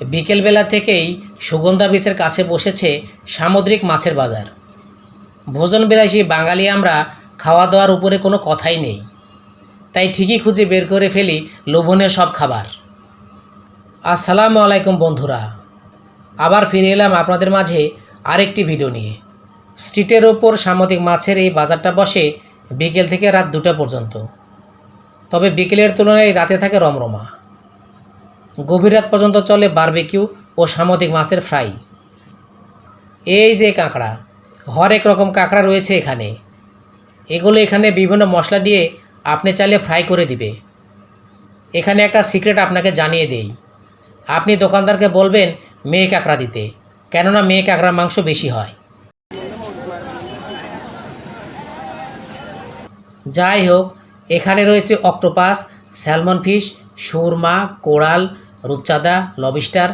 বিকেলবেলা থেকেই সুগন্ধা বিচের কাছে বসেছে সামুদ্রিক মাছের বাজার। ভোজন বিলাসী বাঙালি আমরা খাওয়া দাওয়ার উপরে কোনো কথাই নেই। তাই ঠিকই খুঁজে বের করে ফেলি লোভনীয় সব খাবার। আসসালামু আলাইকুম বন্ধুরা, আবার ফিরে এলাম আপনাদের মাঝে আরেকটি ভিডিও নিয়ে। স্ট্রিটের ওপর সামুদ্রিক মাছের এই বাজারটা বসে বিকেল থেকে রাত দুটা পর্যন্ত। তবে বিকেলের তুলনায় রাতে থাকে রমরমা। গভীর রাত পর্যন্ত চলে বারবেকিউ ও সামুদ্রিক মাছের ফ্রাই। এই যে কাঁকড়া, হরেক রকম কাঁকড়া রয়েছে এখানে। এগুলো এখানে বিভিন্ন মশলা দিয়ে আপনি চাইলে ফ্রাই করে দিবে। এখানে একটা সিক্রেট আপনাকে জানিয়ে দেই। আপনি দোকানদারকে বলবেন মেয়ে কাঁকড়া দিতে, কেননা মেয়ে কাঁকড়ার মাংস বেশি হয়। যাই হোক, এখানে রয়েছে অক্টোপাস, স্যালমন ফিশ, সুরমা, কোরাল রূপচাঁদা, লবিস্টার,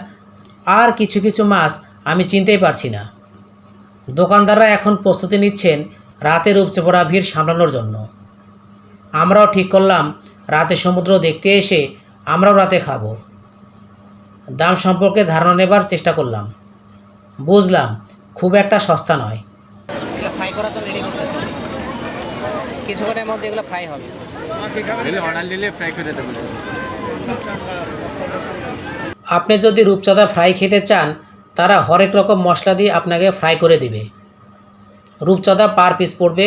আর কিছু কিছু মাছ আমি চিনতেই পারছি না। দোকানদাররা এখন প্রস্তুতি নিচ্ছেন রাতের উপচে পড়া ভিড় সামলানোর জন্য। আমরাও ঠিক করলাম, রাতে সমুদ্র দেখতে এসে আমরাও রাতে খাব। দাম সম্পর্কে ধারণা নেবার চেষ্টা করলাম। বুঝলাম, খুব একটা সস্তা নয়। ফ্রাই করার জন্য রেডি করতেছে। কিছুক্ষণের মধ্যে এগুলো ফ্রাই হবে। অর্ডার নিলে ফ্রাই করে দেবো। আপনি যদি রূপচাঁদা ফ্রাই খেতে চান তারা হরেক রকম মশলা দিয়ে আপনাকে ফ্রাই করে দিবে। রূপচাঁদা পার পিস পড়বে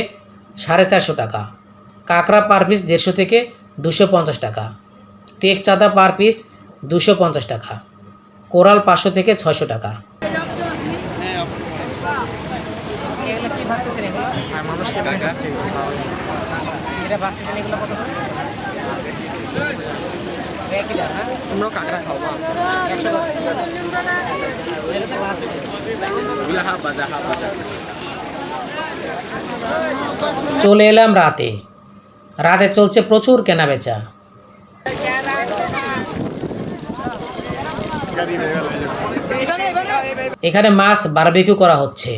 সাড়ে চারশো টাকা। কাঁকড়া পার পিস দেড়শো থেকে দুশো পঞ্চাশ টাকা। টেক চাঁদা পার পিস দুশো পঞ্চাশ টাকা। কোরাল পাঁচশো থেকে ছয়শো টাকা। তোমরাও কাঁকড়া খাও এগুলো হাফ বাজা হাফ বাজা চলে এলাম রাতে। রাতে চলছে প্রচুর কেনাবেচা। এখানে মাছ বারবিকিউ করা হচ্ছে।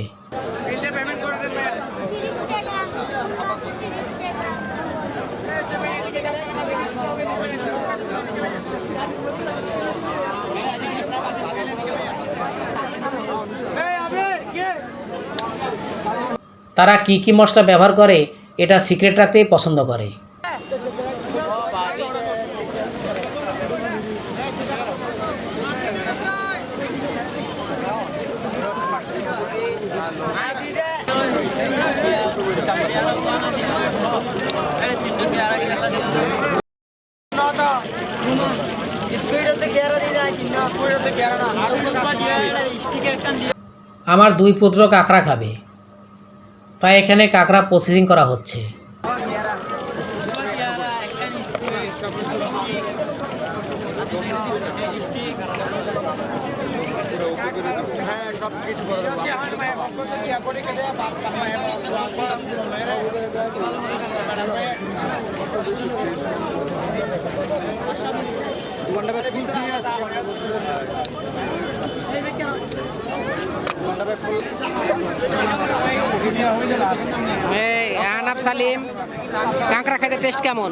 তারা কি কি মশলা ব্যবহার করে, এটা সিক্রেট রাখতেই পছন্দ করে। আমার দুই পুত্র কাঁকড়া খাবে। তাই এখানে কাঁকড়া প্রসেসিং করা হচ্ছে। আহনাব সালিম, কাঁকড়া খেতে টেস্ট কেমন?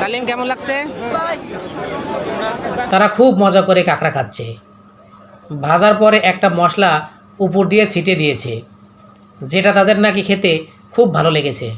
সালিম, কেমন লাগছে? তারা খুব মজা করে কাঁকড়া খাচ্ছে। ভাজার পরে একটা মশলা উপর দিয়ে ছিটে দিয়েছে, যেটা তাদের নাকি খেতে খুব ভালো লেগেছে।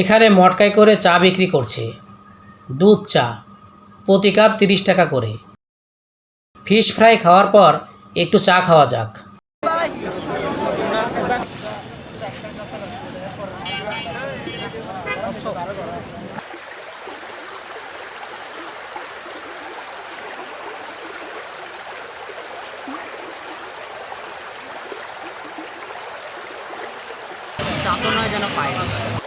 এখানে মটকাই করে চা বিক্রি করছে। দুধ চা, প্রতি কাপ তিরিশ টাকা করে। ফিশ ফ্রাই খাওয়ার পর একটু চা খাওয়া যাক। যেন পায়